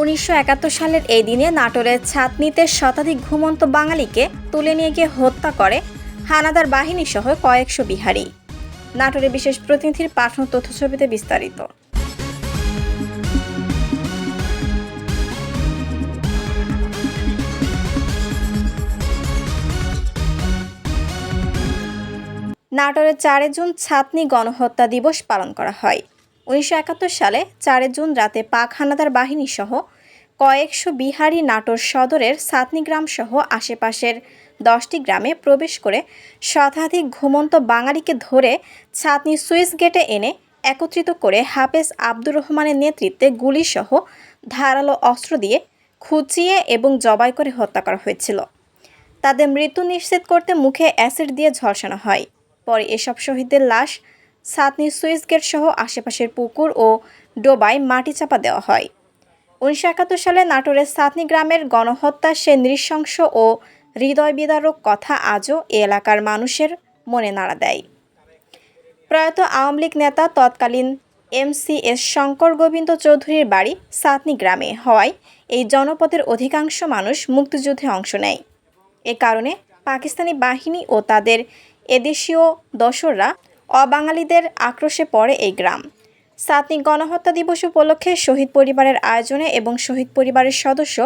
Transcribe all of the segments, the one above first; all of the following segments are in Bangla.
উনিশশো একাত্তর সালের এই দিনে নাটোরের ছাতনিতে শতাধিক ঘুমন্ত বাঙালিকে তুলে নিয়ে গিয়ে হত্যা করে হানাদার বাহিনী সহ কয়েকশো বিহারি। নাটোরের বিশেষ প্রতিনিধির পাঠানো তথ্যছবিতে বিস্তারিত। নাটোরের চারে জুন ছাতনি গণহত্যা দিবস পালন করা হয়। উনিশশো একাত্তর সালে চারে জুন রাতে পাক হানাদার বাহিনী সহ কয়েকশো বিহারি নাটোর সদরের ছাতনি গ্রাম সহ আশেপাশের দশটি গ্রামে প্রবেশ করে শতাধিক ঘুমন্ত বাঙালিকে ধরে ছাতনি সুইস গেটে এনে একত্রিত করে হাফেজ আব্দুর রহমানের নেতৃত্বে গুলিসহ ধারালো অস্ত্র দিয়ে খুঁচিয়ে এবং জবাই করে হত্যা করা হয়েছিল। তাদের মৃত্যু নিশ্চিত করতে মুখে অ্যাসিড দিয়ে ঝলসানো হয়। পরে এসব শহীদদের লাশ সাতনি সুইস গেট সহ আশেপাশের পুকুর ও ডোবায় মাটি চাপা দেওয়া হয়। উনিশশো একাত্তর সালে নাটোরের সাতনি গ্রামের গণহত্যা, সে নৃশংস ও হৃদয় বিদারক কথা আজও এ এলাকার মানুষের মনে নাড়া দেয়। প্রয়াত আওয়ামী লীগ নেতা তৎকালীন এমসিএস শঙ্কর গোবিন্দ চৌধুরীর বাড়ি সাতনি গ্রামে হওয়ায় এই জনপদের অধিকাংশ মানুষ মুক্তিযুদ্ধে অংশ নেয়। এ কারণে পাকিস্তানি বাহিনী ও তাদের এদেশীয় দশররা অবাঙালিদের আক্রোশে পড়ে এই গ্রাম। সাতনি গণহত্যা দিবস উপলক্ষে শহীদ পরিবারের আয়োজনে এবং শহীদ পরিবারের সদস্য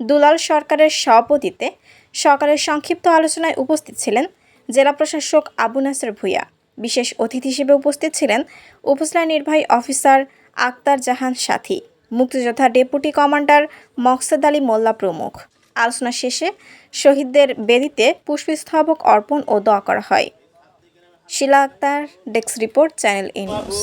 দুলাল সরকারের সভাপতিত্বে সকালের সংক্ষিপ্ত আলোচনায় উপস্থিত ছিলেন জেলা প্রশাসক আবু নাসের ভূঁইয়া। বিশেষ অতিথি হিসেবে উপস্থিত ছিলেন উপজেলা নির্বাহী অফিসার আক্তার জাহান সাথী, মুক্তিযোদ্ধা ডেপুটি কমান্ডার মকসেদ আলী মোল্লা প্রমুখ। আলোচনা শেষে শহীদদের বেদিতে পুষ্পস্তবক অর্পণ ও দোয়া করা হয়। Shila Akhtar desk report channel A news.